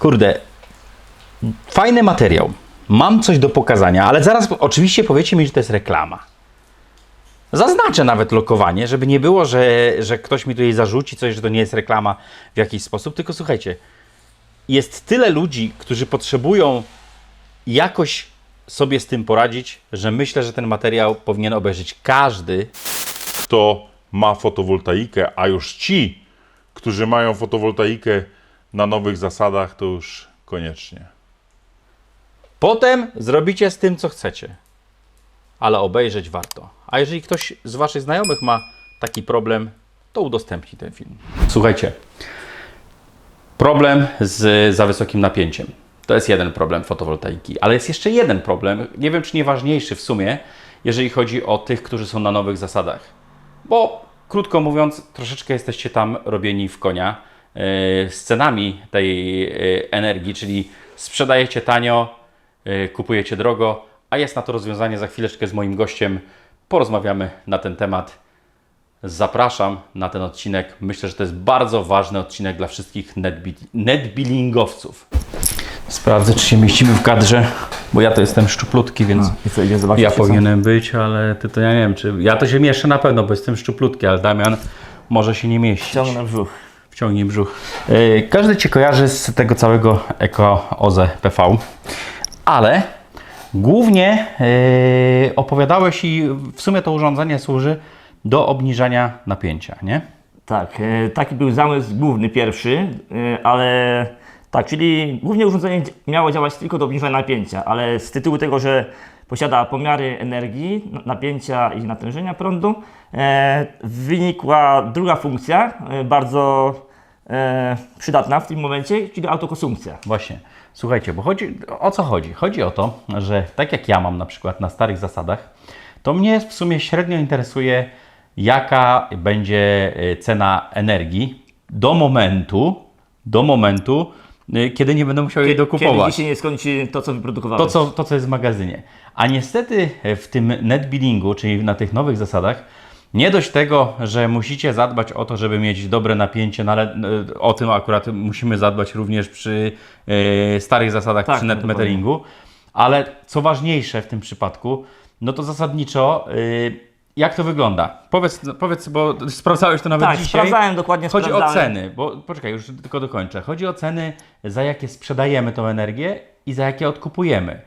Kurde, fajny materiał. Mam coś do pokazania, ale zaraz oczywiście powiecie mi, że to jest reklama. Zaznaczę nawet lokowanie, żeby nie było, że, że ktoś mi tutaj zarzuci coś, że to nie jest reklama w jakiś sposób. Tylko słuchajcie, jest tyle ludzi, którzy potrzebują jakoś sobie z tym poradzić, że myślę, że ten materiał powinien obejrzeć każdy. kto ma fotowoltaikę, a już ci, którzy mają fotowoltaikę na nowych zasadach, to już koniecznie. Potem zrobicie z tym, co chcecie. Ale obejrzeć warto. A jeżeli ktoś z Waszych znajomych ma taki problem, to udostępni ten film. Słuchajcie, problem z za wysokim napięciem. To jest jeden problem fotowoltaiki, ale jest jeszcze jeden problem, nie wiem czy nie ważniejszy w sumie, jeżeli chodzi o tych, którzy są na nowych zasadach. Bo krótko mówiąc, troszeczkę jesteście tam robieni w konia z cenami tej yy, energii, czyli sprzedajecie tanio, yy, kupujecie drogo, a jest na to rozwiązanie za chwileczkę z moim gościem. Porozmawiamy na ten temat. Zapraszam na ten odcinek. Myślę, że to jest bardzo ważny odcinek dla wszystkich netbi- netbillingowców. Sprawdzę, czy się mieścimy w kadrze, bo ja to jestem szczuplutki, więc zobaczyć? ja powinienem być, ale ty to ja nie wiem, czy... Ja to się mieszczę na pewno, bo jestem szczuplutki, ale Damian może się nie mieścić. Ciągnę brzuch. Wciągnij brzuch. Yy, Każdy Cię kojarzy z tego całego Eko OZE PV, ale głównie yy, opowiadałeś i w sumie to urządzenie służy do obniżania napięcia, nie? Tak, e, taki był zamysł główny, pierwszy, e, ale tak, czyli głównie urządzenie miało działać tylko do obniżenia napięcia, ale z tytułu tego, że posiada pomiary energii, napięcia i natężenia prądu, e, wynikła druga funkcja, e, bardzo e, przydatna w tym momencie, czyli autokonsumpcja. Właśnie. Słuchajcie, bo chodzi, o co chodzi? Chodzi o to, że tak jak ja mam na przykład na starych zasadach, to mnie w sumie średnio interesuje, jaka będzie cena energii do momentu, do momentu, kiedy nie będę musiał jej Kiedy dokupować. dzisiaj nie skończy to, co wyprodukowałeś. To co, to, co jest w magazynie. A niestety e, w tym netbillingu, czyli na tych nowych zasadach, nie dość tego, że musicie zadbać o to, żeby mieć dobre napięcie, no ale e, o tym akurat musimy zadbać również przy e, starych zasadach, Tak, przy no netmeteringu, ale co ważniejsze w tym przypadku, no to zasadniczo e, jak to wygląda? Powiedz, powiedz bo sprawdzałeś to nawet Tak, dzisiaj. sprawdzałem dokładnie, Chodzi o sprawdzałem. ceny, bo poczekaj, już tylko dokończę. Chodzi o ceny, za jakie sprzedajemy tą energię i za jakie odkupujemy.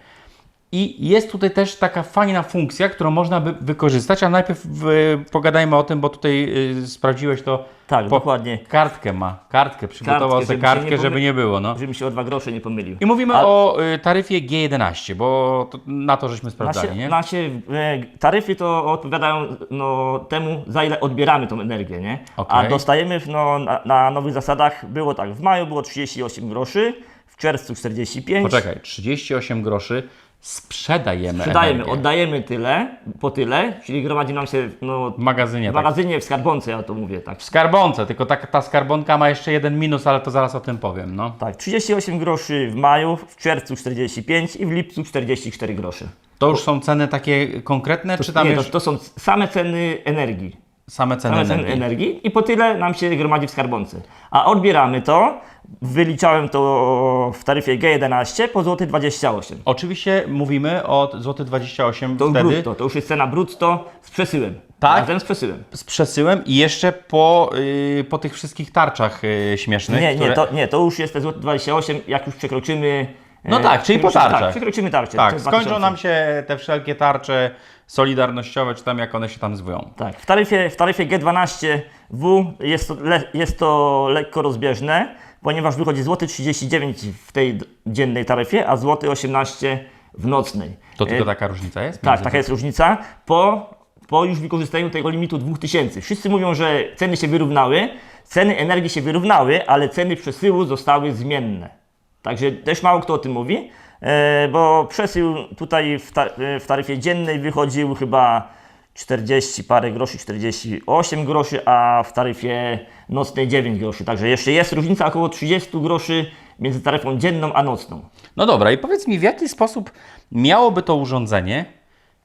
I jest tutaj też taka fajna funkcja, którą można by wykorzystać, a najpierw y, pogadajmy o tym, bo tutaj y, sprawdziłeś to. Tak, dokładnie. Kartkę ma, kartkę, przygotował Kartkę, sobie żeby się kartkę, nie żeby nie było. No. Żeby mi się o dwa grosze nie pomylił. I mówimy A- o y, taryfie G11, bo to, na to żeśmy sprawdzali, Nasze, nie? nasze e, taryfy to odpowiadają no, temu, za ile odbieramy tą energię, nie? A dostajemy no, na, na nowych zasadach, było tak, w maju było 38 groszy, w czerwcu 45. Poczekaj, 38 groszy sprzedajemy Sprzedajemy, energię. oddajemy tyle, po tyle, czyli gromadzi nam się no, w magazynie. w tak. magazynie, w skarbonce, ja to mówię, tak. W skarbonce, tylko ta, ta skarbonka ma jeszcze jeden minus, ale to zaraz o tym powiem, no. Tak, 38 groszy w maju, w czerwcu 45 i w lipcu 44 grosze. To już są ceny takie konkretne, czy tam Nie, już to, to są same ceny energii. Same ceny Same energii? energii i po tyle nam się gromadzi w skarbonce. A odbieramy to, wyliczałem to w taryfie G11 po złoty 28. Oczywiście mówimy o złoty 28 To wtedy brutto, to już jest cena brutto z przesyłem. Tak? Razem z przesyłem. z przesyłem i jeszcze po, yy, po tych wszystkich tarczach yy, śmiesznych, Nie, które... nie, to, nie, to już jest te złoty 28, jak już przekroczymy... No e, tak, czyli po tarczach. Tak, przekroczymy tarczę. Tak, skończą 2000. nam się te wszelkie tarcze solidarnościowe, czy tam jak one się tam zwoją. Tak, w taryfie, w taryfie G12W jest to, le, jest to lekko rozbieżne, ponieważ wychodzi złoty 39 w tej dziennej taryfie, a złoty 18 w nocnej. To tylko E, taka różnica jest? Tak, taka jest różnica. Po, po już wykorzystaniu tego limitu 2000. Wszyscy mówią, że ceny się wyrównały, ceny energii się wyrównały, ale ceny przesyłu zostały zmienne. Także też mało kto o tym mówi, e, bo przesył tutaj e, w taryfie dziennej wychodził chyba 40 parę groszy, 48 groszy, a w taryfie nocnej 9 groszy. Także jeszcze jest różnica około 30 groszy między taryfą dzienną a nocną. No dobra, i powiedz mi, w jaki sposób miałoby to urządzenie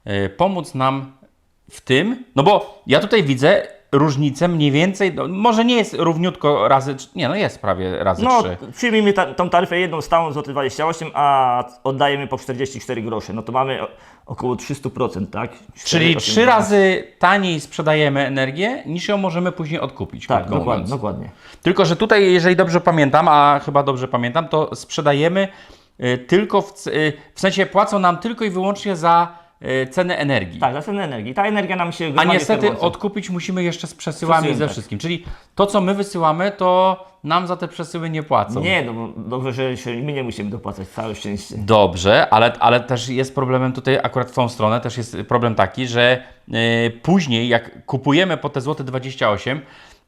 y, pomóc nam w tym, no bo ja tutaj widzę różnicę mniej więcej, no, może nie jest równiutko razy, nie no jest prawie razy No, 3. przyjmijmy ta, tą taryfę jedną stałą złoty 28, a oddajemy po 44 grosze. No to mamy około 300%, tak? Czyli 4, trzy razy taniej sprzedajemy energię, niż ją możemy później odkupić. Tak, dokładnie, dokładnie. Tylko, że tutaj, jeżeli dobrze pamiętam, a chyba dobrze pamiętam, to sprzedajemy y, tylko w, y, w sensie płacą nam tylko i wyłącznie za cenę energii. Tak, za cenę energii. Ta energia nam się A niestety termocy. odkupić musimy jeszcze z przesyłami i Przesyłem, ze tak. wszystkim. Czyli to, co my wysyłamy, to nam za te przesyły nie płacą. Nie, no dobrze, że się, my nie musimy dopłacać, całe szczęście. Dobrze, ale, ale też jest problemem tutaj, akurat w tą stronę, też jest problem taki, że y, później jak kupujemy po te złote 28,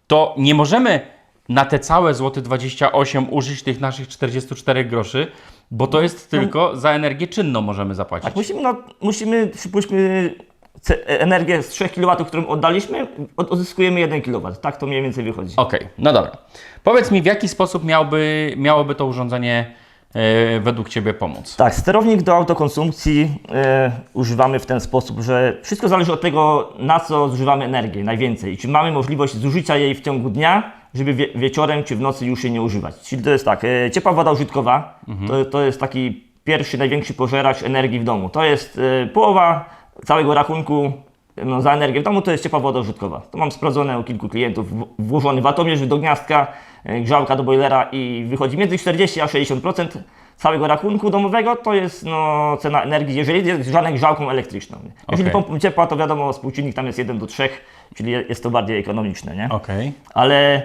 to nie możemy na te całe złote 28 użyć tych naszych 44 groszy, bo to jest tylko za energię czynną możemy zapłacić. Tak, musimy, no, musimy przypuśćmy ce- energię z 3 kW, którą oddaliśmy, od, odzyskujemy 1 kW. Tak to mniej więcej wychodzi. Okej, no dobra. Powiedz mi, w jaki sposób miałby, miałoby to urządzenie y, według Ciebie pomóc? Tak, sterownik do autokonsumpcji e, używamy w ten sposób, że wszystko zależy od tego, na co zużywamy energię najwięcej. Czy mamy możliwość zużycia jej w ciągu dnia, żeby wie, wieczorem czy w nocy już jej nie używać. Czyli to jest tak, e, ciepła woda użytkowa to, to jest taki pierwszy, największy pożeracz energii w domu. To jest e, połowa całego rachunku no, za energię w domu, to jest ciepła woda użytkowa. To mam sprawdzone u kilku klientów, w- włożony watomierz do gniazdka, e, grzałka do boilera i wychodzi między 40 a 60% całego rachunku domowego to jest no, cena energii, jeżeli jest grzanek grzałką elektryczną. Jeżeli Okej. pompą ciepła, to wiadomo, współczynnik tam jest 1 do 3, czyli je- jest to bardziej ekonomiczne. Nie? Okej. Ale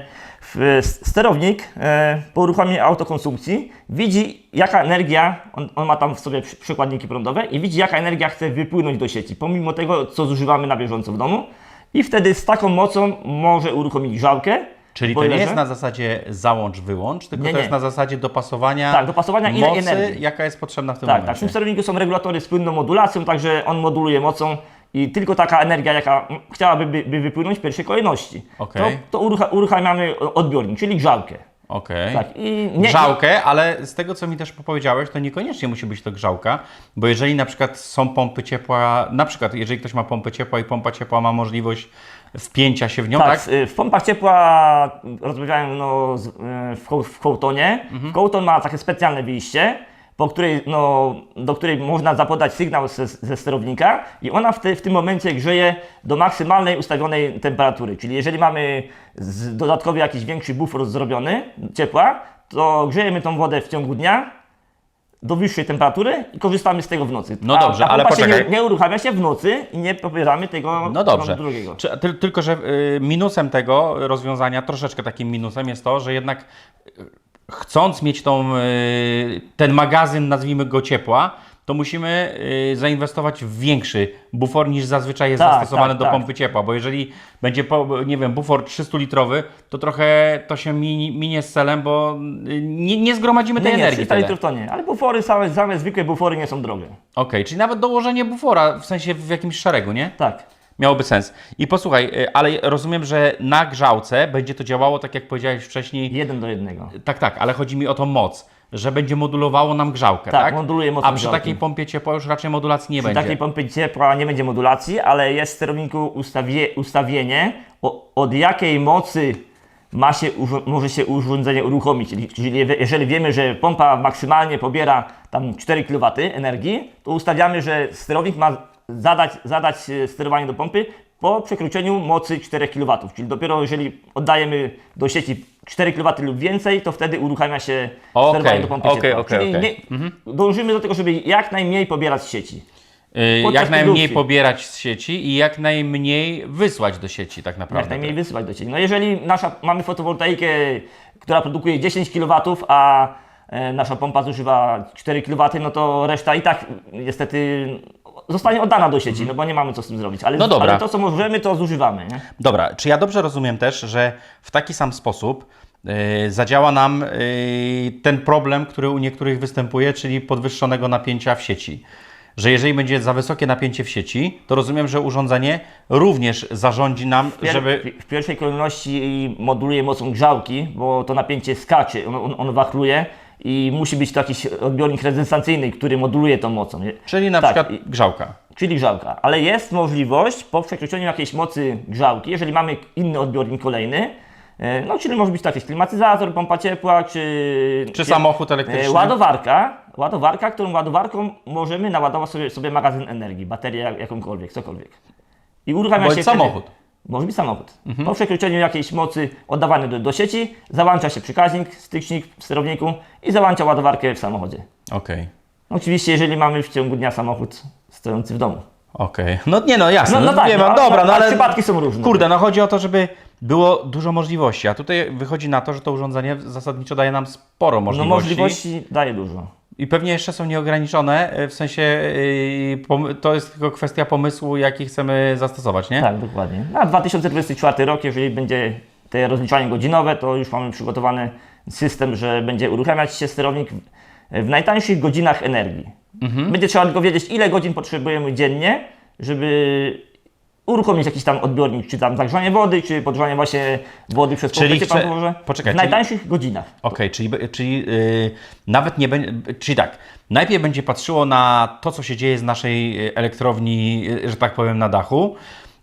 sterownik e, po uruchomieniu autokonsumpcji widzi, jaka energia, on, on ma tam w sobie przykładniki prądowe i widzi, jaka energia chce wypłynąć do sieci, pomimo tego, co zużywamy na bieżąco w domu. I wtedy z taką mocą może uruchomić grzałkę. Czyli to nie jest na zasadzie załącz, wyłącz, tylko Nie, to nie. jest na zasadzie dopasowania, Tak, dopasowania ile mocy, energii. jaka jest potrzebna w tym Tak, tak. W momencie. tym sterowniku są regulatory z płynną modulacją, także on moduluje mocą i tylko taka energia, jaka chciałaby by, by wypłynąć w pierwszej kolejności. Okej. To, to urucha, uruchamiamy odbiornik, czyli grzałkę. Okej. Tak. I nie, Grzałkę, ale z tego co mi też powiedziałeś, to niekoniecznie musi być to grzałka, bo jeżeli na przykład są pompy ciepła, na przykład jeżeli ktoś ma pompę ciepła i pompa ciepła ma możliwość wpięcia się w nią, tak? Tak, y, w pompach ciepła rozmawiałem no, z, y, w, Ko- w Kołtonie. Mhm. Ma takie specjalne wyjście, po której, no, do której można zapodać sygnał ze, ze sterownika i ona w, te, w tym momencie grzeje do maksymalnej ustawionej temperatury. Czyli jeżeli mamy z, dodatkowy jakiś większy bufor zrobiony ciepła, to grzejemy tą wodę w ciągu dnia do wyższej temperatury i korzystamy z tego w nocy. No dobrze, a ale poczekaj. nie, nie uruchamia się w nocy i nie pobieramy tego No dobrze. drugiego. Czy, ty, tylko, że y, minusem tego rozwiązania, troszeczkę takim minusem jest to, że jednak y, chcąc mieć tą, y, ten magazyn, nazwijmy go ciepła, to musimy y, zainwestować w większy bufor niż zazwyczaj jest Tak, zastosowany tak, do tak. pompy ciepła, bo jeżeli będzie, po, nie wiem, bufor 300-litrowy, to trochę to się mini, minie z celem, bo y, nie, nie zgromadzimy tej Nie, nie, energii 300 tyle. litrów to nie, ale bufory, same, same zwykłe bufory nie są drogie. Okej, czyli nawet dołożenie bufora, w sensie w jakimś szeregu, nie? Tak. Miałoby sens. I posłuchaj, y, ale rozumiem, że na grzałce będzie to działało tak, jak powiedziałeś wcześniej. Jeden do jednego. Tak, tak, ale chodzi mi o tą moc, że będzie modulowało nam grzałkę, tak? Tak, moduluje moc A przy grzałki. takiej pompie ciepła już raczej modulacji nie Przy będzie. takiej pompy ciepła nie będzie modulacji, ale jest w sterowniku ustawie, ustawienie, o, od jakiej mocy ma się, może się urządzenie uruchomić. Czyli, jeżeli wiemy, że pompa maksymalnie pobiera tam 4 kW energii, to ustawiamy, że sterownik ma zadać, zadać e, sterowanie do pompy po przekroczeniu mocy 4 kW. Czyli dopiero jeżeli oddajemy do sieci 4 kW lub więcej, to wtedy uruchamia się Okej, sterowanie do pompy okej, ciepła. okej, Czyli okej. nie, dążymy do tego, żeby jak najmniej pobierać z sieci. Y, podczas jak najmniej produkcji. pobierać z sieci i jak najmniej wysłać do sieci tak naprawdę. Jak najmniej wysyłać do sieci. No jeżeli nasza, mamy fotowoltaikę, która produkuje 10 kW, a e, nasza pompa zużywa 4 kW, no to reszta i tak niestety zostanie oddana do sieci, no bo nie mamy co z tym zrobić. Ale. No dobra. ale to, co możemy, to zużywamy. Nie? Dobra, czy ja dobrze rozumiem też, że w taki sam sposób y, zadziała nam y, ten problem, który u niektórych występuje, czyli podwyższonego napięcia w sieci? Że jeżeli będzie za wysokie napięcie w sieci, to rozumiem, że urządzenie również zarządzi nam, Pier- żeby. W pierwszej kolejności moduluje mocą grzałki, bo to napięcie skacze, on, on, on wachluje i musi być to jakiś odbiornik rezystancyjny, który moduluje tą mocą. Czyli na Tak, przykład grzałka. czyli grzałka. Ale jest możliwość po przekroczeniu jakiejś mocy grzałki, jeżeli mamy inny odbiornik kolejny, e, no czyli może być to jakiś klimatyzator, pompa ciepła, czy, Czy samochód elektryczny? e, ładowarka, ładowarka, którą ładowarką możemy naładować sobie, sobie magazyn energii, baterię jak- jakąkolwiek, cokolwiek. I uruchamia Bądź się wtedy- samochód. Może być samochód. Po przekroczeniu jakiejś mocy oddawany do, do sieci, załącza się przekaźnik, stycznik w sterowniku i załącza ładowarkę w samochodzie. Okej. Oczywiście, jeżeli mamy w ciągu dnia samochód stojący w domu. Okej. No nie no, jasne. No, no tak, nie no, mam, ale- dobra, no ale ale... przypadki są różne. Kurde, no chodzi o to, żeby było dużo możliwości, a tutaj wychodzi na to, że to urządzenie zasadniczo daje nam sporo No możliwości. możliwości daje dużo. I pewnie jeszcze są nieograniczone, e, w sensie pom- to jest tylko kwestia pomysłu, jaki chcemy zastosować, nie? Tak, dokładnie. Na 2024 rok, jeżeli będzie te rozliczanie godzinowe, to już mamy przygotowany system, że będzie uruchamiać się sterownik w, w najtańszych godzinach energii. Mhm. Będzie trzeba tylko wiedzieć, ile godzin potrzebujemy dziennie, żeby uruchomić jakiś tam odbiornik, czy tam zagrzanie wody, czy podgrzanie właśnie wody przez Czyli chce- może. poczekaj, w czyli- najtańszych godzinach. Okej, czyli, be- czyli yy, nawet nie będzie, czyli tak, najpierw będzie patrzyło na to, co się dzieje z naszej y, elektrowni, y, że tak powiem, na dachu,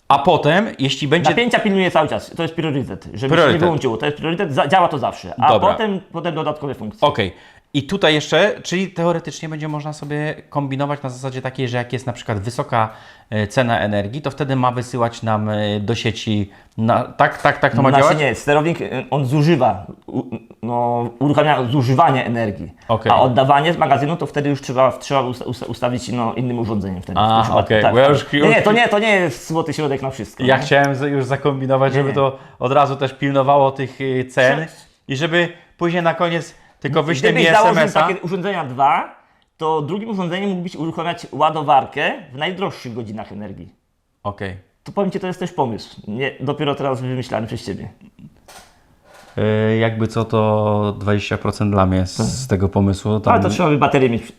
a potem, jeśli będzie... Napięcia pilnuje cały czas. To jest priorytet. Żeby się Priorytet. nie wyłączyło. To jest priorytet, działa to zawsze. A Dobra. potem, potem dodatkowe funkcje. Okej. I tutaj jeszcze, czyli teoretycznie będzie można sobie kombinować na zasadzie takiej, że jak jest na przykład wysoka e, cena energii, to wtedy ma wysyłać nam e, do sieci. Na, tak, tak, tak to ma Znaczy działać? nie, sterownik y, on zużywa, u, no, uruchamia zużywanie energii, Okej. a oddawanie z magazynu to wtedy już trzeba, trzeba usta, usta, ustawić no, innym urządzeniem wtedy. A, okej, tak, ja tak. już- nie, to nie, to nie jest złoty środek na wszystko. Ja nie? chciałem już zakombinować, żeby nie. to od razu też pilnowało tych cen Prze- i żeby później na koniec tylko wyśle mi Gdybyś założył SMS-a. takie urządzenia dwa, to drugim urządzeniem mógłbyś uruchamiać ładowarkę w najdroższych godzinach energii. Okej. To powiem Ci, to jest też pomysł. Nie, dopiero teraz wymyślany przez Ciebie. Y, Jakby co to 20% dla mnie z, z tego pomysłu. Tam... Ale to trzeba by baterię mieć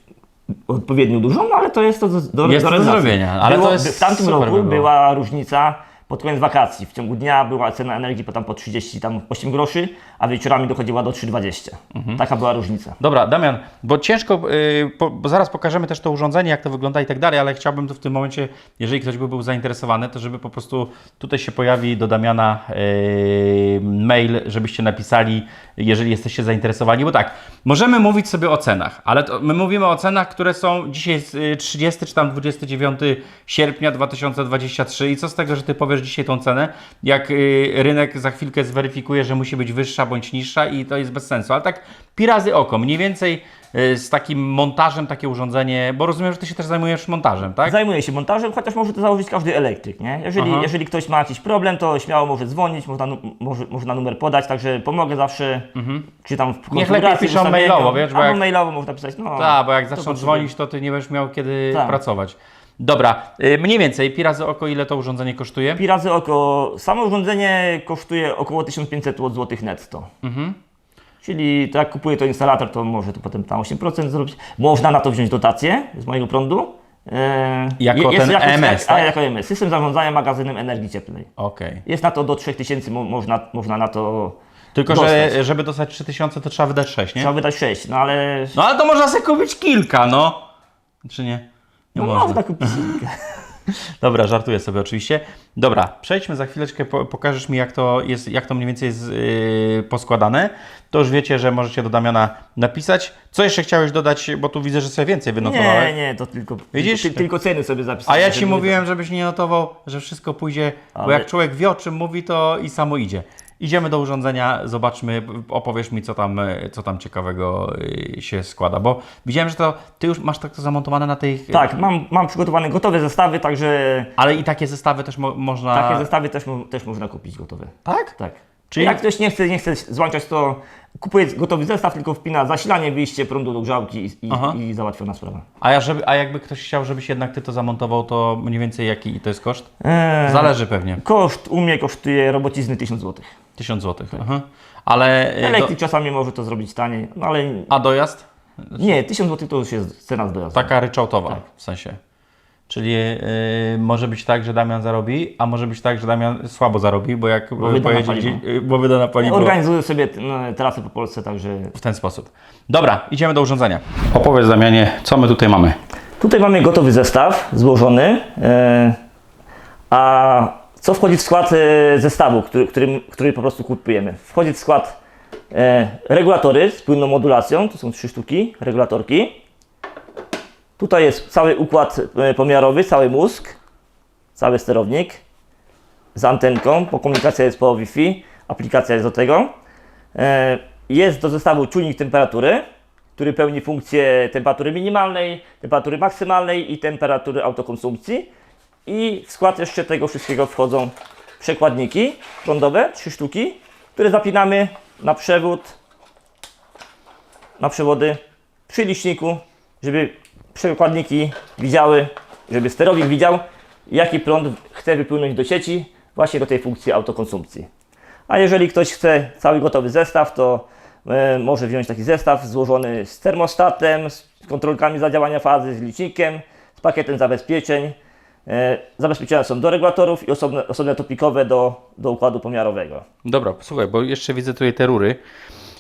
odpowiednio dużą, no ale to jest to do, do, Jest to do realizacji. zrobienia, ale było, to jest W tamtym super by roku było. była różnica pod koniec wakacji. W ciągu dnia była cena energii po tam po 38 groszy, a wieczorami dochodziła do 3,20. Mhm. Taka była różnica. Dobra, Damian, bo ciężko, yy, po, bo zaraz pokażemy też to urządzenie, jak to wygląda i tak dalej, ale chciałbym tu w tym momencie, jeżeli ktoś by był zainteresowany, to żeby po prostu tutaj się pojawi do Damiana yy, mail, żebyście napisali, jeżeli jesteście zainteresowani, bo tak, możemy mówić sobie o cenach, ale to my mówimy o cenach, które są dzisiaj jest, yy, 30 czy tam 29 sierpnia 2023 i co z tego, że Ty powiesz dzisiaj tą cenę, jak yy, rynek za chwilkę zweryfikuje, że musi być wyższa bądź niższa i to jest bez sensu, ale tak pi razy oko, mniej więcej yy, z takim montażem takie urządzenie, bo rozumiem, że Ty się też zajmujesz montażem, tak? Zajmuję się montażem, chociaż może to założyć każdy elektryk. Nie? Jeżeli, Aha. jeżeli ktoś ma jakiś problem, to śmiało może dzwonić, można, może, można numer podać, także pomogę zawsze. Czy tam w Mhm. lepiej piszą mailowo, wiesz, bo albo jak- mailowo można pisać. No, Tak, bo jak zaczną dzwonić, to Ty nie będziesz miał kiedy Tak. pracować. Dobra, yy, mniej więcej, pi razy oko, ile to urządzenie kosztuje? Pi razy oko. Samo urządzenie kosztuje około 1500 zł netto. Mhm. Czyli to jak kupuje to instalator, to może to potem tam 8% zrobić. Można na to wziąć dotację z mojego prądu. E, Jako ten EMS, tak? A, jako EMS. System zarządzania magazynem energii cieplnej. Okej. Jest na to do 3000, mo, można, można na to Tylko, dostać. że żeby dostać 3000, to trzeba wydać 6, nie? Trzeba wydać 6, no ale No ale to można sobie kupić kilka, no. Czy nie? Nie no, można. można kupić kilka. Dobra, żartuję sobie oczywiście. Dobra, przejdźmy za chwileczkę, po, pokażesz mi jak to jest, jak to mniej więcej jest yy, poskładane. To już wiecie, że możecie do Damiana napisać. Co jeszcze chciałeś dodać, bo tu widzę, że sobie więcej wynotowałeś. Nie, nie, to tylko, Widzisz? Tylko, tylko ceny sobie zapisałem. A ja Ci mówiłem, żebyś nie notował, że wszystko pójdzie, bo Ale- jak człowiek wie o czym mówi, to i samo idzie. Idziemy do urządzenia, zobaczmy, opowiesz mi, co tam, co tam ciekawego y, się składa, bo widziałem, że to Ty już masz tak to zamontowane na tej... Tak, mam, mam przygotowane gotowe zestawy, także Ale i takie zestawy też mo można... takie zestawy też, mo- też można kupić gotowe. Tak? Tak. Czyli- jak ktoś nie chce, nie chce złączać, to kupuje gotowy zestaw, tylko wpina zasilanie, wyjście prądu do grzałki i, i, i załatwiona sprawa. A, ja, żeby, a jakby ktoś chciał, żebyś jednak Ty to zamontował, to mniej więcej jaki to jest koszt? Eee, Zależy pewnie. Koszt u mnie kosztuje robocizny 1000 zł. 1000 zł. Aha. Ale... e, Do, Elektryk czasami może to zrobić taniej, no ale a dojazd? nie, 1000 zł to już jest cena z dojazdu. Taka ryczałtowa Tak. w sensie. Czyli yy, może być tak, że Damian zarobi, a może być tak, że Damian słabo zarobi, bo jak Bo wyda na pojedzie, paliwo. gdzie- yy, bo wyda na paliwo Organizuję sobie no, trasy po Polsce, także w ten sposób. Dobra, idziemy do urządzenia. Opowiedz Damianie, co my tutaj mamy. Tutaj mamy gotowy zestaw złożony. e, A co wchodzi w skład e, zestawu, który, który, który po prostu kupujemy? Wchodzi w skład e, regulatory z płynną modulacją, to są trzy sztuki, regulatorki. Tutaj jest cały układ e, pomiarowy, cały mózg, cały sterownik z antenką, bo komunikacja jest po Wi-Fi, aplikacja jest do tego. Jest do zestawu czujnik temperatury, który pełni funkcję temperatury minimalnej, temperatury maksymalnej i temperatury autokonsumpcji. I w skład jeszcze tego wszystkiego wchodzą przekładniki prądowe, trzy sztuki, które zapinamy na przewód, na przewody przy liczniku, żeby przekładniki widziały, żeby sterownik widział, jaki prąd chce wypłynąć do sieci, właśnie do tej funkcji autokonsumpcji. A jeżeli ktoś chce cały gotowy zestaw, to e, może wziąć taki zestaw złożony z termostatem, z kontrolkami zadziałania fazy, z licznikiem, z pakietem zabezpieczeń. E, zabezpieczenia są do regulatorów i osobne, osobne topikowe do, do układu pomiarowego. Dobra, słuchaj, bo jeszcze widzę tutaj te rury.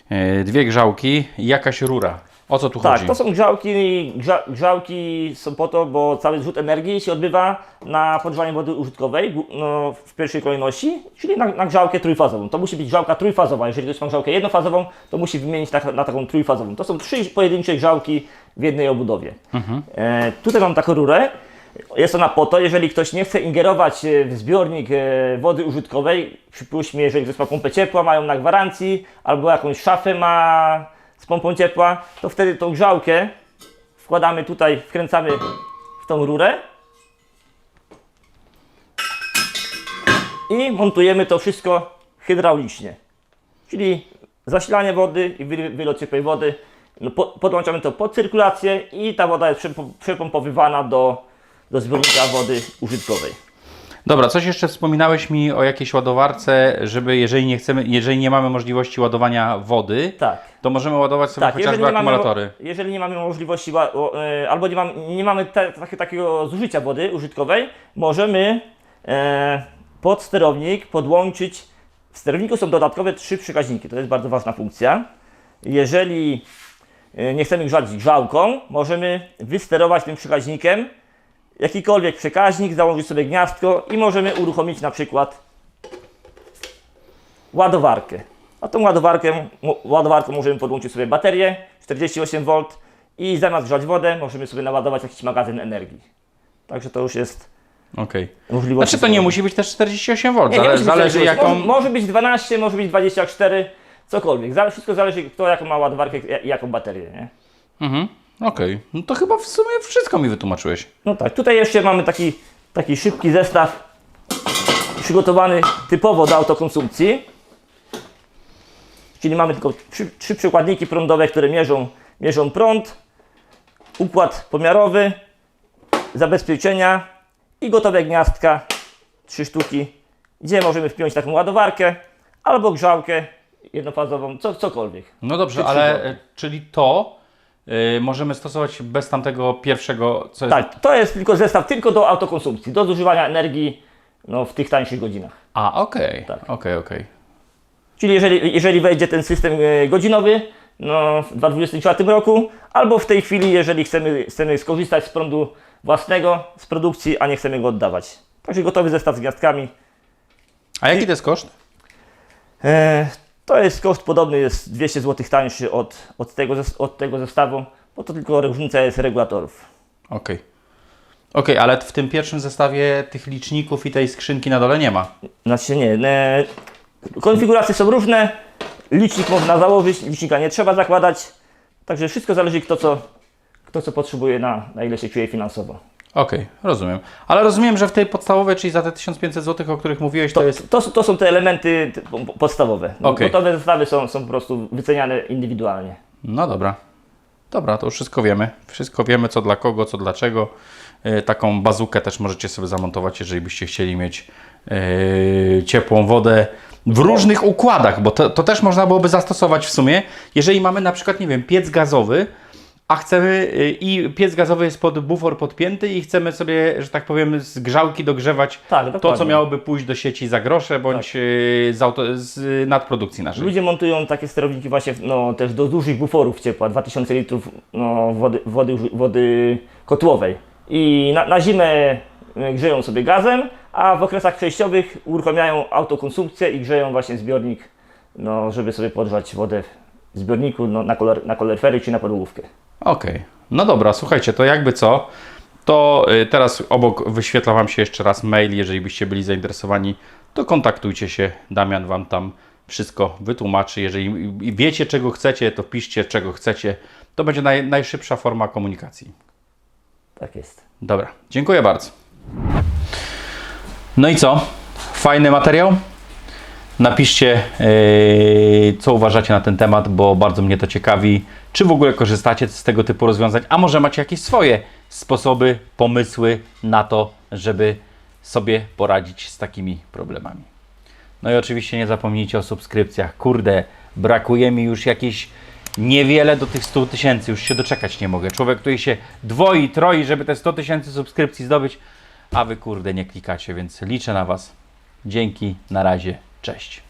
E, Dwie grzałki i jakaś rura. O co tu Tak, chodzi? to są grzałki, grza, grzałki są po to, bo cały zrzut energii się odbywa na podgrzewanie wody użytkowej no, w pierwszej kolejności, czyli na, na grzałkę trójfazową. To musi być grzałka trójfazowa. Jeżeli ktoś ma grzałkę jednofazową, to musi wymienić na, na taką trójfazową. To są trzy pojedyncze grzałki w jednej obudowie. E, tutaj mam taką rurę. Jest ona po to, jeżeli ktoś nie chce ingerować e, w zbiornik e, wody użytkowej, przypuśćmy, jeżeli ktoś ma pompę ciepła, mają na gwarancji, albo jakąś szafę ma z pompą ciepła, to wtedy tą grzałkę wkładamy tutaj, wkręcamy w tą rurę i montujemy to wszystko hydraulicznie. Czyli zasilanie wody i wy- wylot ciepłej wody. No, po, podłączamy to pod cyrkulację i ta woda jest przepom- przepompowywana do, do zbiornika wody użytkowej. Dobra, coś jeszcze wspominałeś mi o jakiejś ładowarce, żeby jeżeli nie chcemy, jeżeli nie mamy możliwości ładowania wody, Tak. to możemy ładować sobie Tak, jeżeli chociażby mamy, akumulatory. jeżeli nie mamy możliwości, e, albo nie, mam, nie mamy te, takie, takiego zużycia wody użytkowej, możemy e, pod sterownik podłączyć. W sterowniku są dodatkowe trzy przekaźniki, to jest bardzo ważna funkcja. Jeżeli e, nie chcemy grzać grzałką, możemy wysterować tym przekaźnikiem jakikolwiek przekaźnik, założyć sobie gniazdko i możemy uruchomić na przykład ładowarkę. A tą ładowarkę, ładowarką możemy podłączyć sobie baterię 48V i zamiast grzać wodę, możemy sobie naładować jakiś magazyn energii. Także to już jest Okej. możliwość. Znaczy to nie musi być też 48 V, Nie, zależy tak, jaką... Może, może być 12, może być 24, cokolwiek. Zale, wszystko zależy kto jaką ma ładowarkę i jaką baterię, nie? Mhm. Okej, no to chyba w sumie wszystko mi wytłumaczyłeś. No tak, tutaj jeszcze mamy taki, taki szybki zestaw przygotowany typowo do autokonsumpcji. Czyli mamy tylko trzy, trzy przykładniki prądowe, które mierzą, mierzą prąd, układ pomiarowy, zabezpieczenia i gotowe gniazdka, trzy sztuki, gdzie możemy wpiąć taką ładowarkę albo grzałkę jednofazową, co, cokolwiek. No dobrze, Czy ale e, czyli to y, możemy stosować bez tamtego pierwszego, co jest... Tak, to jest tylko zestaw tylko do autokonsumpcji, do zużywania energii no, w tych tańszych godzinach. A, okej, Tak. okej, okej. Czyli jeżeli, jeżeli wejdzie ten system e, godzinowy no, w 2024 roku, albo w tej chwili, jeżeli chcemy, chcemy skorzystać z prądu własnego, z produkcji, a nie chcemy go oddawać. Także gotowy zestaw z gwiazdkami. A jaki to jest koszt? E, to jest koszt podobny, jest 200 zł tańszy od, od, tego, od tego zestawu, bo to tylko różnica jest regulatorów. Okej. Okej, ale w tym pierwszym zestawie tych liczników i tej skrzynki na dole nie ma. Znaczy nie, e, konfiguracje są różne, licznik można założyć, licznika nie trzeba zakładać, także wszystko zależy kto co, kto co potrzebuje, na, na ile się czuje finansowo. Okej, rozumiem. Ale rozumiem, że w tej podstawowej, czyli za te 1500 zł, o których mówiłeś, to, To, jest... to, to są te elementy ty- po- po- podstawowe. Okej. Gotowe zestawy są, są po prostu wyceniane indywidualnie. No dobra. Dobra, to już wszystko wiemy. Wszystko wiemy, co dla kogo, co dlaczego. Yy, taką bazukę też możecie sobie zamontować, jeżeli byście chcieli mieć yy, ciepłą wodę w różnych układach, bo to, to też można byłoby zastosować w sumie, jeżeli mamy na przykład, nie wiem, piec gazowy, a chcemy y, i piec gazowy jest pod bufor podpięty i chcemy sobie, że tak powiem, z grzałki dogrzewać Tak, to, co miałoby pójść do sieci za grosze bądź y, z, auto, z nadprodukcji naszej. Ludzie montują takie sterowniki właśnie no, też do dużych buforów ciepła, 2000 litrów no, wody, wody, wody kotłowej. I na, na zimę y, grzeją sobie gazem, a w okresach przejściowych uruchamiają autokonsumpcję i grzeją właśnie zbiornik, no, żeby sobie podgrzać wodę w zbiorniku no, na, kolor, na koloryfery czy na podłówkę. Okej, no dobra, słuchajcie, to jakby co, to y, teraz obok wyświetla Wam się jeszcze raz mail, jeżeli byście byli zainteresowani, to kontaktujcie się, Damian Wam tam wszystko wytłumaczy. Jeżeli wiecie, czego chcecie, to piszcie, czego chcecie. To będzie naj, najszybsza forma komunikacji. Tak jest. Dobra, dziękuję bardzo. No i co? Fajny materiał? Napiszcie, yy, co uważacie na ten temat, bo bardzo mnie to ciekawi. Czy w ogóle korzystacie z tego typu rozwiązań, a może macie jakieś swoje sposoby, pomysły na to, żeby sobie poradzić z takimi problemami. No i oczywiście nie zapomnijcie o subskrypcjach. Kurde, brakuje mi już jakieś niewiele do tych 100 tysięcy. Już się doczekać nie mogę. Człowiek tutaj się dwoi, troi, żeby te 100 tysięcy subskrypcji zdobyć, a wy kurde nie klikacie, więc liczę na Was. Dzięki, na razie, cześć.